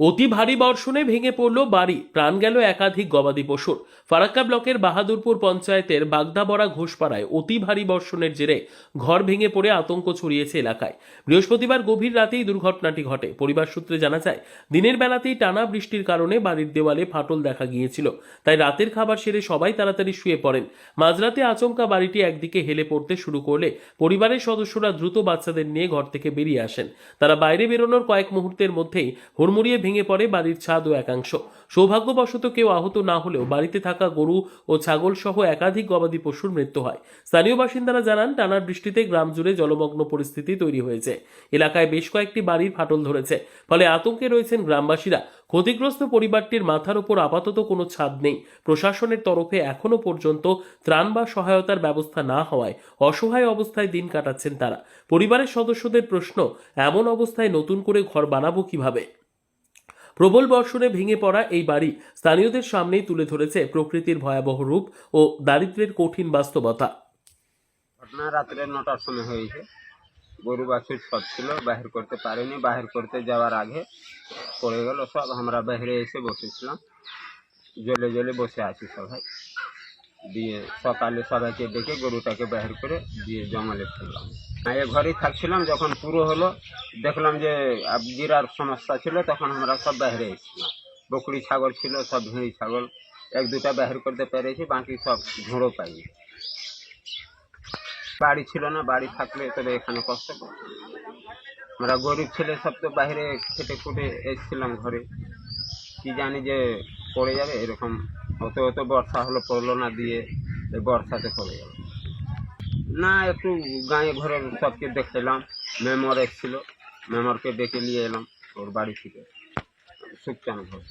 অতি ভারী বর্ষণে ভেঙে পড়ল বাড়ি। প্রাণ গেল একাধিক গবাদি পশুর। ফারাক্কা ব্লকের বাহাদুরপুর পঞ্চায়েতের বাগদাবড়া ঘোষপাড়ায় অতি ভারী বর্ষণের জেরে ঘর ভেঙে পড়ে আতঙ্ক ছড়িয়েছে এলাকায়। বৃহস্পতিবার গভীর রাতেই দুর্ঘটনাটি ঘটে। পরিবার সূত্রে জানা যায়, দিনের বেলাতেই টানা বৃষ্টির কারণে বাড়ির দেওয়ালে ফাটল দেখা গিয়েছিল। তাই রাতের খাবার সেরে সবাই তাড়াতাড়ি শুয়ে পড়েন। মাঝরাতে আচমকা বাড়িটি একদিকে হেলে পড়তে শুরু করলে পরিবারের সদস্যরা দ্রুত বাচ্চাদের নিয়ে ঘর থেকে বেরিয়ে আসেন। তারা বাইরে বেরোনোর কয়েক মুহূর্তের মধ্যেই হুড়মুড়িয়ে ভেঙে পড়ে বাড়ির ছাদ ও একাংশ। সৌভাগ্যবশত কেউ আহত না হলেও বাড়িতে থাকা গরু ও ছাগল সহ একাধিক গবাদি পশুর মৃত্যু হয়। স্থানীয় বাসিন্দারা জানান, টানার বৃষ্টিতে গ্রাম জুড়ে জলমগ্ন পরিস্থিতি তৈরি হয়েছে। এলাকায় বেশ কয়েকটি বাড়ির ফাটল ধরেছে। ফলে আতঙ্কে রয়েছেন গ্রামবাসীরা। ক্ষতিগ্রস্ত পরিবারটির মাথার উপর আপাতত কোনো ছাদ নেই। প্রশাসনের তরফে এখনও পর্যন্ত ত্রাণ বা সহায়তার ব্যবস্থা না হওয়ায় অসহায় অবস্থায় দিন কাটাচ্ছেন তারা। পরিবারের সদস্যদের প্রশ্ন, এমন অবস্থায় নতুন করে ঘর বানাবো কীভাবে? প্রবল বর্ষণে ভেঙে পড়া এই বাড়ি স্থানীয়দের সামনেই তুলে ধরেছে প্রকৃতির ভয়াবহ রূপ ও দারিদ্রের কঠিন বাস্তবতা। ঘটনা রাত্রে নটার সময় হয়েছে। গরু বাছুর সব ছিল, বাহির করতে পারিনি। বাহির করতে যাওয়ার আগে পড়ে গেল সব। আমরা বাইরে এসে বসেছিলাম। জলে জলে বসে আছি সবাই। দিয়ে সকালে সবাইকে ডেকে গরুটাকে বাহির করে দিয়ে জঙ্গলে ফেললাম। এ ঘরেই থাকছিলাম, যখন পুরো হলো, দেখলাম যে গিরার সমস্যা ছিল, তখন আমরা সব বাইরে এসেছিলাম। বকরি ছাগল ছিল, সব ভেড়ি ছাগল, এক দুটা বাহির করতে পেরেছি, বাকি সব ঝোড়ো পাইনি। বাড়ি ছিল না, বাড়ি থাকলে তবে এখানে কষ্ট। আমরা গরিব ছেলে, সব তো বাইরে খেটে খুটে এসেছিলাম ঘরে। কি জানি যে পড়ে যাবে, এরকম অত হতে বর্ষা হলো, পড়ল না দিয়ে এই বর্ষাতে পড়ে গেল। না, একটু গাঁয়ে ঘরের সবকে দেখেলাম মেমর এসেছিল মেমরকে ডেকে নিয়ে এলাম ওর বাড়ি থেকে, সুখচান ঘর।